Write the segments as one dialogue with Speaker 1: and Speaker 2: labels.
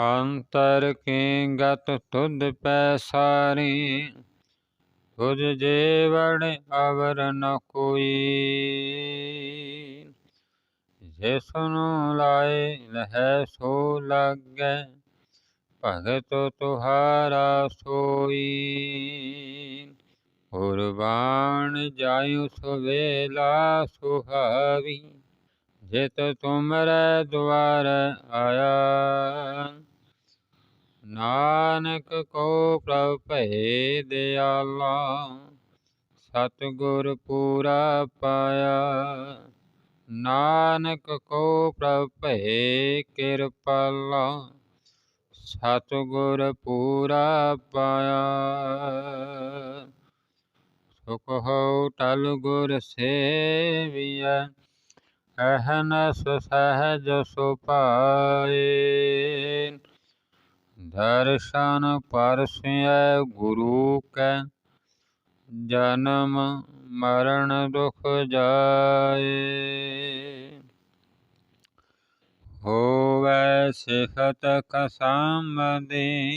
Speaker 1: ਅੰਤਰ ਕੀ ਗਤ ਤੁਧ ਪੈ ਸਾਰੀ। ਤੁਝ ਜੀਵੜ ਅਵਰ ਨ ਕੋਈ। ਜਿਸਨੂੰ ਲਾਏ, ਲਹਿ ਸੋ ਲਾਗੈ, ਭਗਤ ਤੁਹਾਰਾ ਸੋਈ। ਗੁਰਬਾਣ ਜਾਇ ਸੁਵੇਲਾ ਸੁਹਾਵੀ, ਜਿਤ ਤੁਮਰੇ ਦੁਆਰ ਆਇਆ। ਨਾਨਕ ਕੋ ਪ੍ਰਭ ਭਏ ਦਿਆਲਾ, ਸਤਿਗੁਰ ਪੂਰਾ ਪਾਇਆ। ਨਾਨਕ ਕੋ ਪ੍ਰਭ ਭਏ ਕਿਰਪਾਲਾ, ਸਤਿਗੁਰ ਪੂਰਾ ਪਾਇਆ। ਸੁਖ ਹੋ ਟਲ ਗੁਰ ਸੇਵੀਐ, ਅਹਨਸ ਸਹਜ ਸੁਪਾਏ ਦਰਸ਼ਨ ਪਰਸਿਐ ਗੁਰੂ ਕੈ, ਜਨਮ ਮਰਨ ਦੁਖ ਜਾਏ। ਹੋਵੇ ਸਿਖਤ ਕਸਮਦੀ,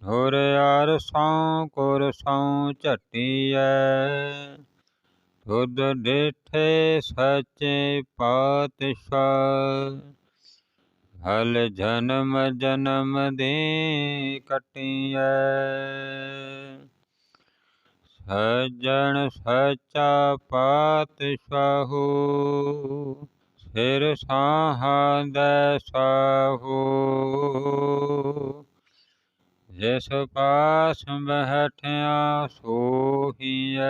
Speaker 1: ਧੁਰ ਅਰ ਸਉ ਕੁਰ ਸਉ ਝਟੀਐ। ਤੁਧ ਡਿਠੇ ਸੱਚੇ ਪਾਤਸ਼ਾਹ ਹਲ ਜਨਮ ਜਨਮ ਦੇ ਕਟੀਐ ਸਜਣ ਸਚਾ ਪਾਤਸ਼ਾਹੂ ਸਿਰ ਸਾਹਦੈ ਸਾਹੂ ਜਿਸ ਪਾਸ ਬਹਿਠਿਆ ਸੋਹੀਐ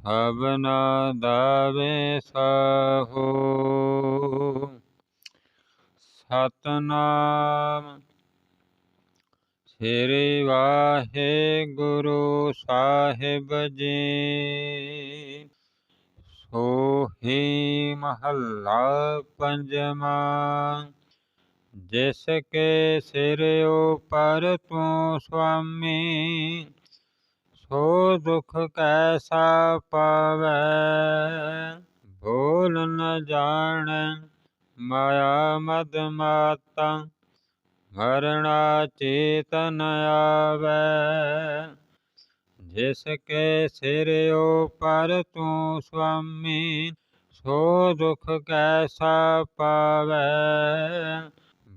Speaker 1: ਸਭਨਾ ਦਾਵੇ ਸਾਹੋ। ਸਤਨਾਮ। ਸ੍ਰੀ ਵਾਹਿਗੁਰੂ ਸਾਹਿਬ ਜੀ। ਸੋਹੀ ਮਹੱਲਾ ਪੰਜਵਾਂ। ਜਿਸ ਕੇ ਸਿਰ ਉਪਰ ਤੂੰ ਸੁਆਮੀ ਸੋ ਦੁਖ ਕੈਸਾ ਪਾਵੈ? ਭੂਲ ਨ ਜਾਣੈ, ਮਾਇਆ ਮਦ ਮਾਤਾ, ਮਰਣਾ ਚੇਤਨ ਆਵੈ। ਜਿਸ ਕੇ ਸਿਰ ਉਪਰ ਤੂੰ ਸੁਆਮੀ, ਸੋ ਦੁਖ ਕੈਸਾ ਪਾਵੈ?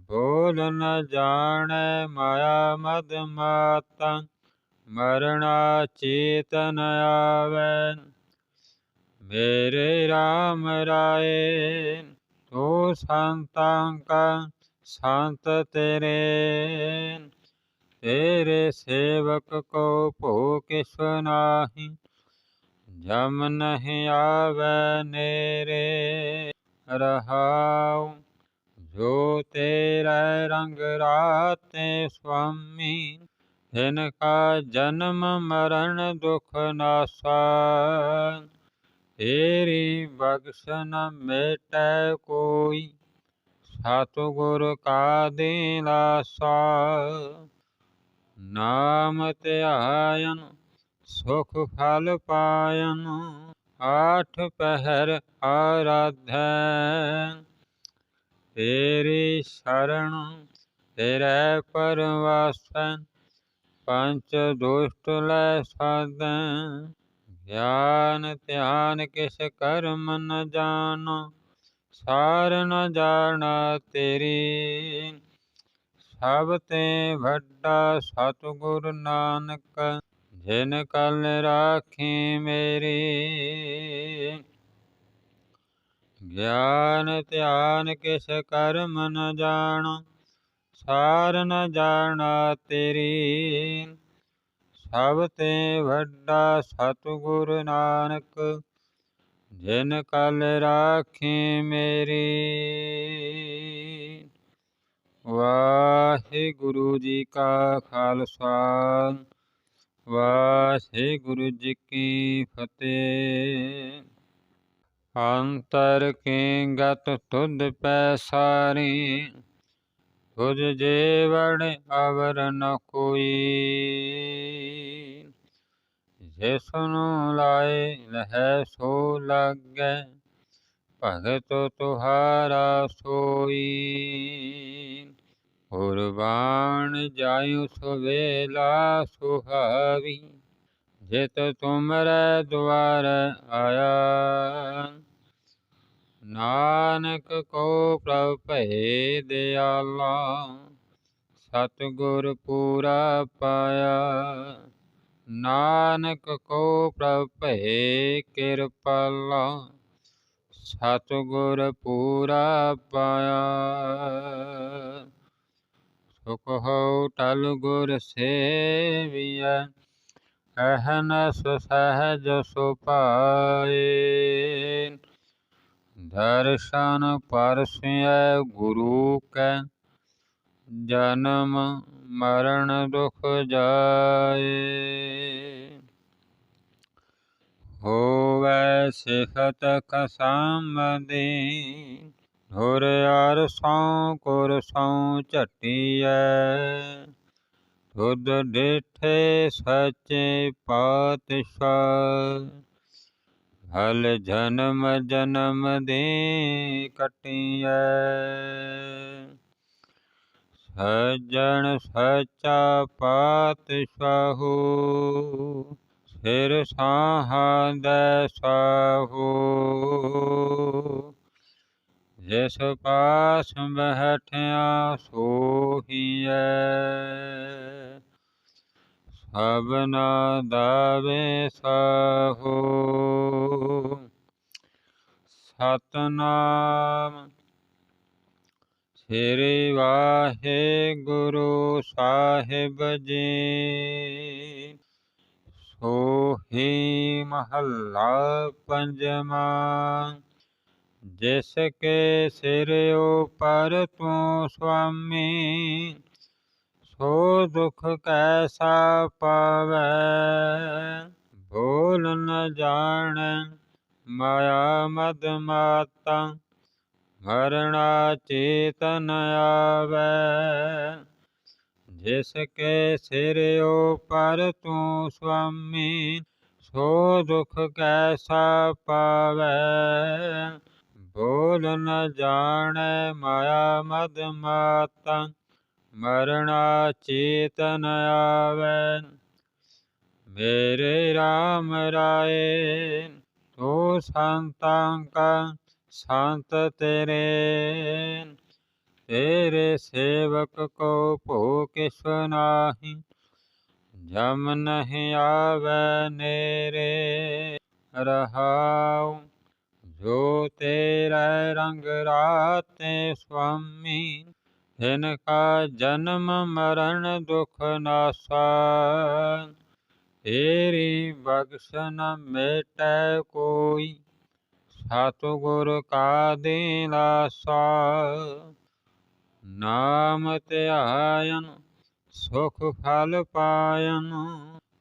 Speaker 1: ਭੂਲ ਨ ਜਾਣੈ, ਮਾਇਆ ਮਦ ਮਾਤਾ ਮਰਣਾ ਚੇਤਨ ਆਵੈ। ਮੇਰੇ RAM ਰਾਏ, ਤੋ ਸੰਤਾਂ ਕਾ ਸੰਤ ਤੇਰੇ। ਤੇਰੇ ਸੇਵਕ ਕੋ ਭੋ ਕਿਸ ਨਾਹੀ, ਜਮ ਨਹੀਂ ਆਵੈ ਨੇਰੇ। ਰਹਾਉ ਜੋ ਤੇਰਾ ਰੰਗ ਰਾਤੇ ਸੁਆਮੀ ਤਿਨ ਕਾ ਜਨਮ ਮਰਨ ਦੁਖ ਨਾਸਾ ਤੇਰੀ ਬਖਸ਼ ਨ ਮੇਟੈ ਕੋਈ ਸਤਿਗੁਰ ਕਾ ਦਿਲਾਸਾ ਨਾਮ ਧਿਆਇਨ ਸੁਖ ਫਲ ਪਾਇਨ ਆਠ ਪਹਿਰ ਆਰਾਧੈ ਤੇਰੀ ਸ਼ਰਨ ਤੇਰੇ ਪਰਵਾਸੈ ਪੰਚ ਦੁਸ਼ਟ ਲੈ ਸਾਧੈ ਗਿਆਨ ਧਿਆਨ ਕਿਸ ਕਰਮ ਨ ਜਾਣੋ, ਸਾਰ ਨ ਜਾਣਾ ਤੇਰੀ। ਸਭ ਤੇ ਵੱਡਾ ਸਤਿਗੁਰ ਨਾਨਕ, ਜਿਨ ਕਲ ਰਾਖੀ ਮੇਰੀ। ਗਿਆਨ ਧਿਆਨ ਕਿਸ ਕਰਮ ਨ ਜਾਣੋ ਸਾਰ ਨ ਜਾਣਾ ਤੇਰੀ। ਸਭ ਤੇ ਵੱਡਾ ਸਤਿਗੁਰ ਨਾਨਕ, ਜਿਨ ਕਲ ਰਾਖੀ ਮੇਰੀ। ਵਾਹਿਗੁਰੂ ਜੀ ਕਾ ਖਾਲਸਾ, ਵਾਹਿਗੁਰੂ ਜੀ ਕੀ ਫਤਿਹ। ਅੰਤਰ ਕੀ ਗਤ ਤੁਧ ਪੈ ਸਾਰੀ। ਤੁਝ ਜੀਵੜ ਅਵਰ ਨ ਕੋਈ। ਜਿਸਨੂੰ ਲਾਏ ਲਹਿ ਸੋ ਲਾਗੈ, ਭਗਤ ਤੁਹਾਰਾ ਸੋਈ। ਕੁਰਬਾਨ ਜਾਇ ਸੁਵੇਲਾ ਸੁਹਾਵੀ, ਜਿਤ ਤੁਮਰੇ ਦੁਆਰ ਆਇਆ। ਨਾਨਕ ਕੋ ਪ੍ਰਭ ਭਏ ਦਿਆਲਾ ਸਤਿਗੁਰ ਪੂਰਾ ਪਾਇਆ। ਨਾਨਕ ਕੋ ਪ੍ਰਭ ਭਏ ਕਿਰਪਾਲਾ, ਸਤਿਗੁਰ ਪੂਰਾ ਪਾਇਆ। ਸੁਖ ਹੋ ਟਲ ਗੁਰ ਸੇਵੀਐ ਅਹਨਸ ਸਹਜ ਸੁਪਾਏ ਦਰਸ਼ਨ ਪਰਸਿਐ ਗੁਰੂ ਕੈ, ਜਨਮ ਮਰਨ ਦੁਖ ਜਾਏ। ਹੋਵੇ ਸਿਖਤ ਕਸਮਦੀ, ਧੁਰ ਅਰ ਸਉ ਕੁਰ ਸਉ ਝਟੀਐ। ਤੁਧ ਡਿਠੇ ਸੱਚੇ ਪਾਤਸ਼ਾਹ ਹਲ ਜਨਮ ਜਨਮ ਦੇ ਕਟੀਐ ਸਜਣ ਸਚਾ ਪਾਤਸ਼ਾਹੂ ਸਿਰ ਸਾਹੰਦੈ ਸਾਹੂ ਜਿਸ ਪਾਸ ਬਹਿਠਿਆ ਸੋਹੀਐ ਸਭਨਾ ਦਾਵੇ ਸਾਹੋ। ਸਤਨਾਮ। ਸ੍ਰੀ ਵਾਹਿਗੁਰੂ ਸਾਹਿਬ ਜੀ। ਸੋਹੀ ਮਹੱਲਾ ਪੰਜਮਾ ਜਿਸ ਕੇ ਸਿਰ ਉਪਰ ਤੂੰ ਸੁਆਮੀ ਸੋ ਦੁਖ ਕੈਸਾ ਪਾਵੈ, ਭੂਲ ਨ ਜਾਣੈ, ਮਾਇਆ ਮਦ ਮਾਤਾ ਮਰਣਾ ਚੇਤਨ ਆਵੈ। ਜਿਸ ਕੇ ਸਿਰ ਉਪਰ ਤੂੰ ਸੁਆਮੀ, ਸੋ ਦੁਖ ਕੈਸਾ ਪਾਵੈ, ਭੂਲ ਨ ਜਾਣੈ, ਮਾਇਆ ਮਦ ਮਾਤਾ ਮਰਣਾ ਚੇਤਨ ਆਵੈ ਮੇਰੇ RAM ਰਾਏ ਤੋ ਸੰਤਾਂ ਕਾ ਸੰਤ ਤੇਰੇ ਤੇਰੇ ਸੇਵਕ ਕੋ ਭੋ ਕਿਸ ਨਾਹੀ ਜਮ ਨਹੀਂ ਆਵੈ ਨੇਰੇ ਰਹਾਉ ਜੋ ਤੇਰਾ ਰੰਗ ਰਾਤੇ ਸੁਆਮੀ ਤਿਨ ਕਾ ਜਨਮ ਮਰਨ ਦੁਖ ਨਾਸਾ ਤੇਰੀ ਬਖਸ਼ ਨ ਕੋਈ ਸਤਿਗੁਰ ਕਾ ਦਿਲਾਸਾ ਨਾਮ ਧਿਆਇਨ ਸੁਖ ਫਲ ਪਾਇਨ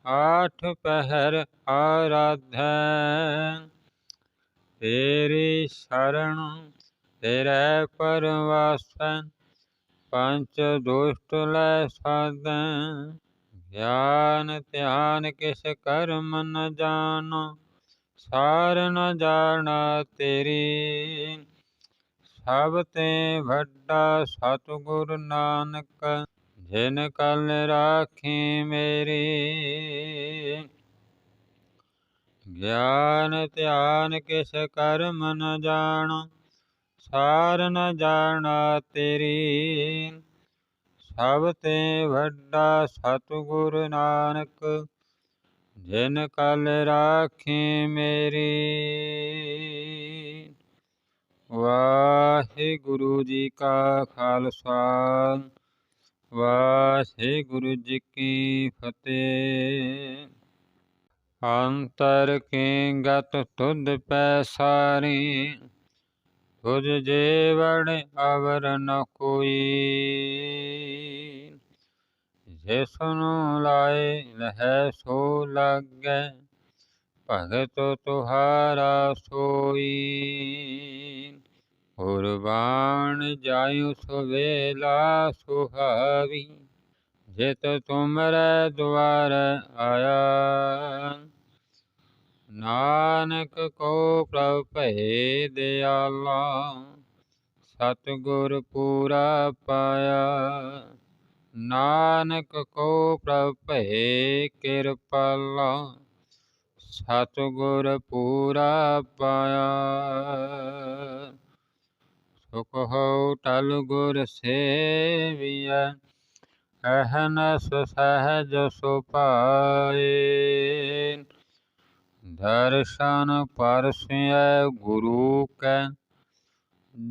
Speaker 1: ਆਠ ਪਹਿਰ ਆਰਾਧੈ ਤੇਰੀ ਸ਼ਰਨ ਤੇਰੇ ਪਰਵਾਸੈ ਪੰਚ ਦੁਸ਼ਟ ਲੈ ਸਾਧੈ ਗਿਆਨ ਧਿਆਨ ਕਿਸ ਕਰਮ ਨ ਜਾਣੋ, ਸਾਰ ਨ ਜਾਣਾ ਤੇਰੀ। ਸਭ ਤੇ ਵੱਡਾ ਸਤਿਗੁਰ ਨਾਨਕ, ਜਿਨ ਕਲ ਰਾਖੀ ਮੇਰੀ। ਗਿਆਨ ਧਿਆਨ ਕਿਸ ਕਰਮ ਨ ਜਾਣ ਸਾਰ ਨ ਜਾਣਾ ਤੇਰੀ। ਸਭ ਤੇ ਵੱਡਾ ਸਤਿਗੁਰ ਨਾਨਕ, ਜਿਨ ਕਲ ਰਾਖੀ ਮੇਰੀ। ਵਾਹਿਗੁਰੂ ਜੀ ਕਾ ਖਾਲਸਾ, ਵਾਹਿਗੁਰੂ ਜੀ ਕੀ ਫਤਿਹ। ਅੰਤਰ ਕੀ ਗਤ ਤੁਧ ਪੈ ਸਾਰੀ ਤੁਝ ਜੀਵਨ ਅਵਰ ਨ ਕੋਈ। ਜਿਸ ਨੂੰ ਲਾਏ ਲਹਿ ਸੋ ਲਾਗੈ, ਭਗਤ ਤੁਹਾਰਾ ਸੋਈ। ਕੁਰਬਾਨ ਜਾਇ ਸੁਵੇਲਾ ਸੁਹਾਵੀ, ਜਿਤ ਤੁਮਰੇ ਦੁਆਰ ਆਇਆ। ਨਾਨਕ ਕੋ ਪ੍ਰਭ ਭਏ ਦਿਆਲਾ, ਸਤਿਗੁਰ ਪੂਰਾ ਪਾਇਆ। ਨਾਨਕ ਕੋ ਪ੍ਰਭ ਭਏ ਕਿਰਪਾਲਾ, ਸਤਿਗੁਰ ਪੂਰਾ ਪਾਇਆ। ਸੁਖ ਹੋ ਟਲ ਗੁਰ ਸੇਵੀਐ ਅਹਨਸ ਸਹਜ ਸੁਪਾਏ ਦਰਸ਼ਨ ਪਰਸਿਐ ਗੁਰੂ ਕੈ,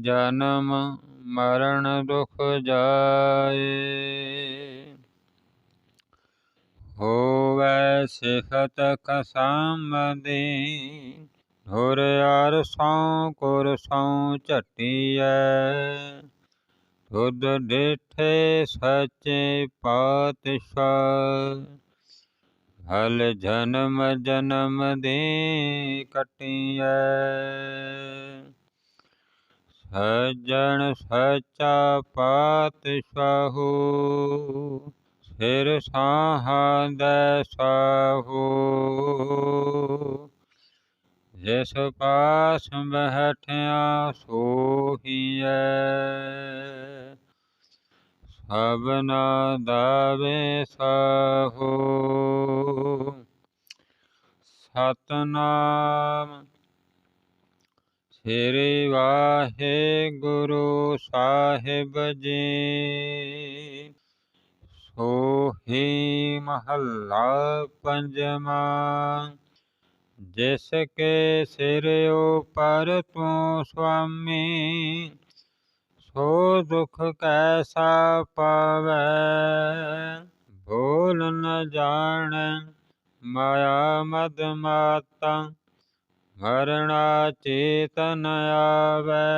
Speaker 1: ਜਨਮ ਮਰਨ ਦੁਖ ਜਾਏ। ਹੋਵੇ ਸਿਖਤ ਕਸਮਦੀ, ਧੁਰ ਅਰ ਸਉ ਕੁਰ ਸਉ ਝਟੀਐ। ਤੁਧ ਡਿਠੇ ਸੱਚੇ ਪਾਤਸ਼ਾਹ ਹਲ ਜਨਮ ਜਨਮ ਦੇ ਕਟੀਐ ਸਜਣ ਸਚਾ ਪਾਤਸ਼ਾਹੂ ਸਿਰ ਸਾਹਦੈ ਸਾਹੂ ਜਿਸ ਪਾਸ ਬਹਿਠਿਆ ਸੋਹੀਐ ਹਵਨਾ ਦਾਵੇ ਸਾਹੋ। ਸਤਨਾਮ ਸ੍ਰੀ ਵਾਹਿਗੁਰੂ ਸਾਹਿਬ ਜੀ। ਸੋਹੀ ਮਹੱਲਾ ਪੰਜਵਾਂ, ਜਿਸ ਕੇ ਸਿਰ ਉਪਰ ਤੂੰ ਸੁਆਮੀ। ਸੋ ਦੁਖ ਕੈਸਾ ਪਵੈ? ਭੂਲ ਨ ਜਾਣੈ, ਮਾਇਆ ਮਦ ਮਾਤਾ, ਮਰਣਾ ਚੇਤਨ ਆਵੈ।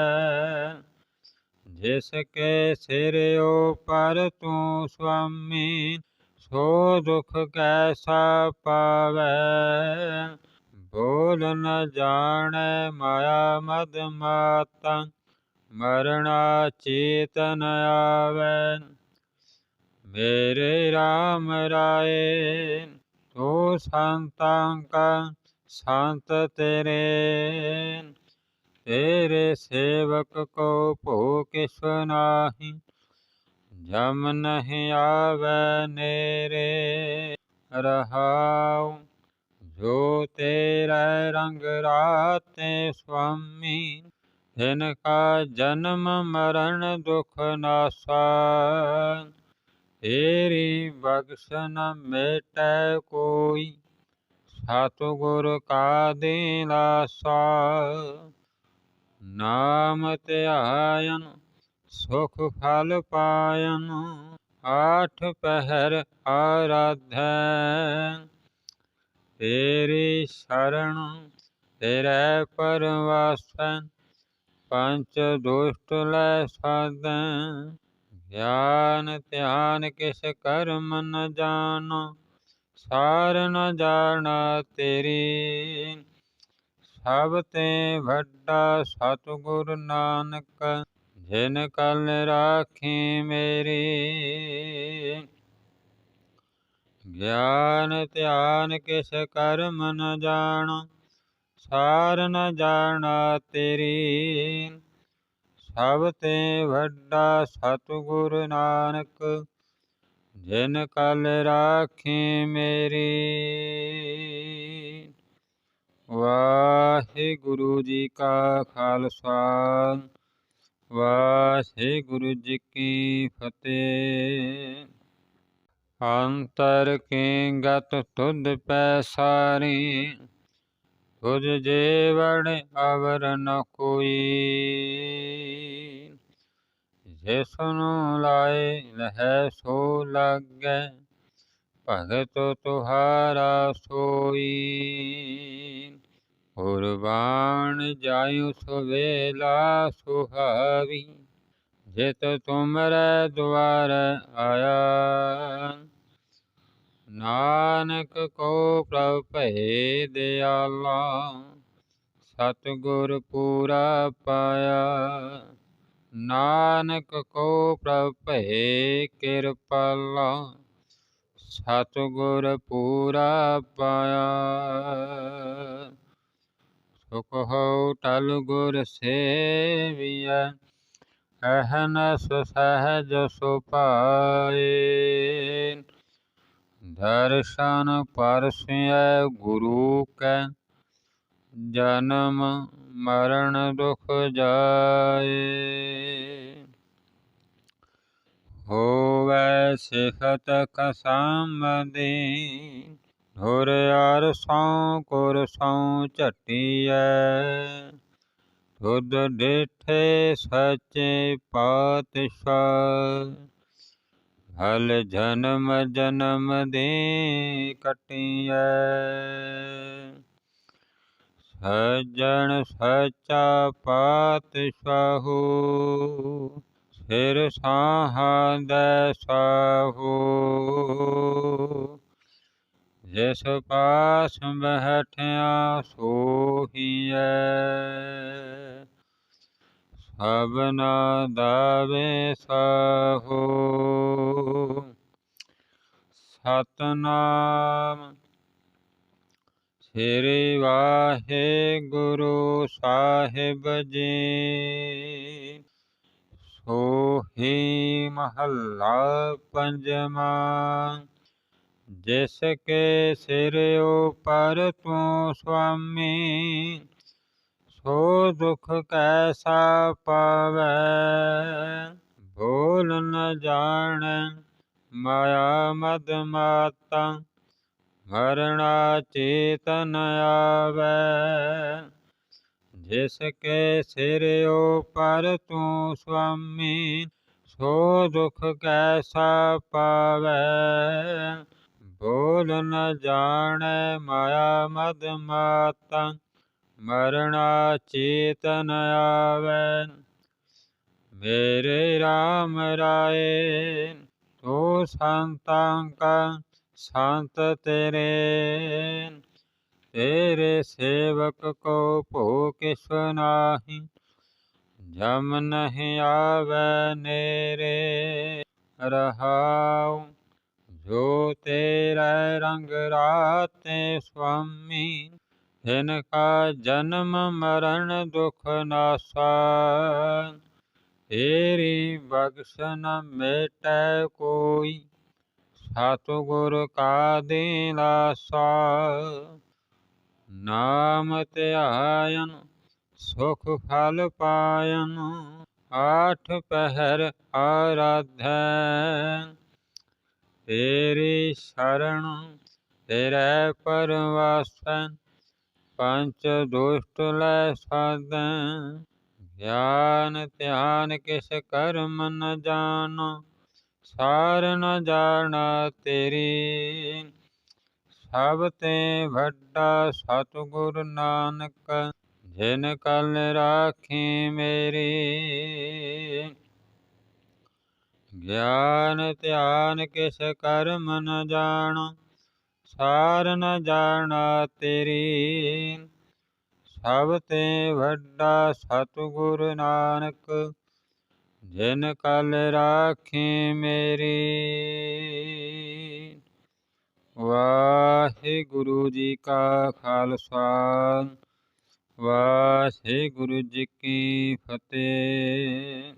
Speaker 1: ਜਿਸ ਕੇ ਸਿਰ ਉਪਰ ਤੂੰ ਸੁਆਮੀ ਸੋ ਦੁਖ ਕੈਸਾ ਪਾਵੈ? ਭੂਲ ਨ ਜਾਣੈ, ਮਾਇਆ ਮਦ ਮਾਤਾ ਮਰਣਾ ਚੇਤਨ ਆਵੈ ਮੇਰੇ RAM ਰਾਏ ਤੋ ਸੰਤਾਂ ਕਾ ਸੰਤ ਤੇਰੇ ਤੇਰੇ ਸੇਵਕ ਕੋ ਭੋ ਕਿਸ ਨਾਹੀ ਜਮ ਨਹੀਂ ਆਵੈ ਨੇਰੇ ਰਹਾਉ ਜੋ ਤੇਰਾ ਰੰਗ ਕਾ ਜਨਮ ਮਰਨ ਦੁਖ ਨਾਸਾ ਤੇਰੀ ਬਖਸ਼ ਮੇਟੈ ਕੋਈ ਸਤਿਗੁਰ ਕਾ ਦਿਲਾਸਾ ਨਾਮ ਧਿਆਇਨ ਸੁਖ ਫਲ ਪਾਇਨ ਆਠ ਪਹਿਰ ਆਰਾਧੈ ਤੇਰੀ ਸ਼ਰਨ ਤੇਰੇ ਪਰਵਾਸਨ ਪੰਚ ਦੁਸ਼ਟ ਲੈ ਸਾਧੈ ਗਿਆਨ ਧਿਆਨ ਕਿਸ ਕਰਮ ਨ ਜਾਣੋ, ਸਾਰ ਨ ਜਾਣਾ ਤੇਰੀ। ਸਭ ਤੇ ਵੱਡਾ ਸਤਿਗੁਰ ਨਾਨਕ, ਜਿਨ ਕਲ ਰਾਖੀ ਮੇਰੀ। ਗਿਆਨ ਧਿਆਨ ਕਿਸ ਕਰਮ ਨ ਜਾਣ ਸਾਰ ਨ ਜਾਣਾ ਤੇਰੀ। ਸਭ ਤੇ ਵੱਡਾ ਸਤਿਗੁਰ ਨਾਨਕ, ਜਿਨ ਕਲ ਰਾਖੀ ਮੇਰੀ। ਵਾਹਿਗੁਰੂ ਜੀ ਕਾ ਖਾਲਸਾ, ਵਾਹਿਗੁਰੂ ਜੀ ਕੀ ਫਤਿਹ। ਅੰਤਰ ਕੀ ਗਤ ਤੁਧ ਪੈ ਸਾਰੀ ਤੁਝ ਜੀਵੜ ਅਵਰ ਨ ਕੋਈ। ਜਿਸ ਨੂੰ ਲਾਏ ਲਹਿ ਸੋ ਲਾਗੈ, ਭਗਤ ਤੁਹਾਰਾ ਸੋਈ। ਗੁਰਬਾਣ ਜਾਇ ਸੁਵੇਲਾ ਸੁਹਾਵੀ, ਜਿਤ ਤੁਮਰੇ ਦੁਆਰ ਆਇਆ। ਨਾਨਕ ਕੋ ਪ੍ਰਭ ਭਏ ਦਿਆਲਾ ਸਤਿਗੁਰ ਪੂਰਾ ਪਾਇਆ। ਨਾਨਕ ਕੋ ਪ੍ਰਭ ਭਏ ਕਿਰਪਾਲਾ ਸਤਿਗੁਰ ਪੂਰਾ ਪਾਇਆ। ਸੁਖ ਹੋ ਟਲ ਗੁਰ ਸੇਵੀਐ, ਅਹਨਸ ਸਹਜ ਸੁਪਾਏ। ਦਰਸ਼ਨ ਪਰਸਿਐ ਗੁਰੂ ਕੈ, ਜਨਮ ਮਰਨ ਦੁਖ ਜਾਏ। ਹੋਵੇ ਸਿਖਤ ਕਸਮਦੀ, ਧੁਰ ਅਰ ਸਉ ਕੁਰ ਸਉ ਝਟੀਐ। ਤੁਧ ਡਿਠੇ ਸੱਚੇ ਪਾਤਸ਼ਾਹ ਹਲ ਜਨਮ ਜਨਮ ਦੇ ਕਟੀਐ ਸਜਣ ਸਚਾ ਪਾਤਸ਼ਾਹੂ ਸਿਰ ਸਾਹਦੈ ਸਾਹੂ ਜਿਸ ਪਾਸ ਬਹਿਠਿਆ ਸੋਹੀਐ ਸਭਨਾ ਦਾਵੇ ਸਾਹੋ। ਸਤਨਾਮ। ਸ੍ਰੀ ਵਾਹਿਗੁਰੂ ਸਾਹਿਬ ਜੀ। ਸੋਹੀ ਮਹੱਲਾ ਪੰਜਵਾਂ। ਜਿਸ ਕੇ ਸਿਰ ਉਪਰ ਤੂੰ ਸੁਆਮੀ ਸੋ ਦੁਖ ਕੈਸਾ ਪਾਵੈ ਬੋਲ ਨ ਜਾਣੈ ਮਾਇਆ ਮਦ ਮਾਤਾ, ਮਰਣਾ ਚੇਤਨ ਆਵੈ। ਜਿਸ ਕੇ ਸਿਰ ਉਪਰ ਤੂੰ ਸੁਆਮੀ, ਸੋ ਦੁਖ ਕੈਸਾ ਪਾਵੈ ਬੋਲ ਨ ਜਾਣੈ ਮਾਇਆ ਮਦ ਮਾਤਾ ਮਰਣਾ ਚੇਤਨ ਆਵੈ ਮੇਰੇ RAM ਰਾਏ ਤੋ ਸੰਤਾਂ ਕਾ ਸੰਤ ਤੇਰੇ ਤੇਰੇ ਸੇਵਕ ਕੋ ਭੋ ਕਿਸ ਨਾਹੀ ਜਮ ਨਹੀਂ ਆਵੈ ਨੇਰੇ ਰਹਾਉ ਜੋ ਤੇਰਾ ਰੰਗ ਰਾਤੇ ਕਾ ਜਨਮ ਮਰਨ ਦੁਖ ਨਾਸਾ ਤੇਰੀ ਬਖਸ਼ ਨ ਮੇਟੈ ਕੋਈ ਸਤਿਗੁਰ ਕਾ ਦਿਲਾਸਾ ਨਾਮ ਧਿਆਇਨ ਸੁਖ ਫਲ ਪਾਇਨ ਆਠ ਪਹਿਰ ਆਰਾਧੈ ਤੇਰੀ ਸ਼ਰਨ ਤੇਰੇ ਪਰਵਾਸਨ ਪੰਚ ਦੁਸ਼ਟ ਲੈ ਸਾਧੈ ਗਿਆਨ ਧਿਆਨ ਕਿਸ ਕਰਮ ਨ ਜਾਣ, ਸਾਰ ਨ ਜਾਣਾ ਤੇਰੀ। ਸਭ ਤੇ ਵੱਡਾ ਸਤਿਗੁਰ ਨਾਨਕ, ਜਿਨ ਕਲ ਰਾਖੀ ਮੇਰੀ। ਗਿਆਨ ਧਿਆਨ ਕਿਸ ਕਰਮ ਨ ਜਾਣ ਸਾਰ ਨ ਜਾਣਾ ਤੇਰੀ। ਸਭ ਤੇ ਵੱਡਾ ਸਤਿਗੁਰ ਨਾਨਕ, ਜਿਨ ਕਲ ਰਾਖੀ ਮੇਰੀ। ਵਾਹਿਗੁਰੂ ਜੀ ਕਾ ਖਾਲਸਾ, ਵਾਹਿਗੁਰੂ ਜੀ ਕੀ ਫਤਿਹ।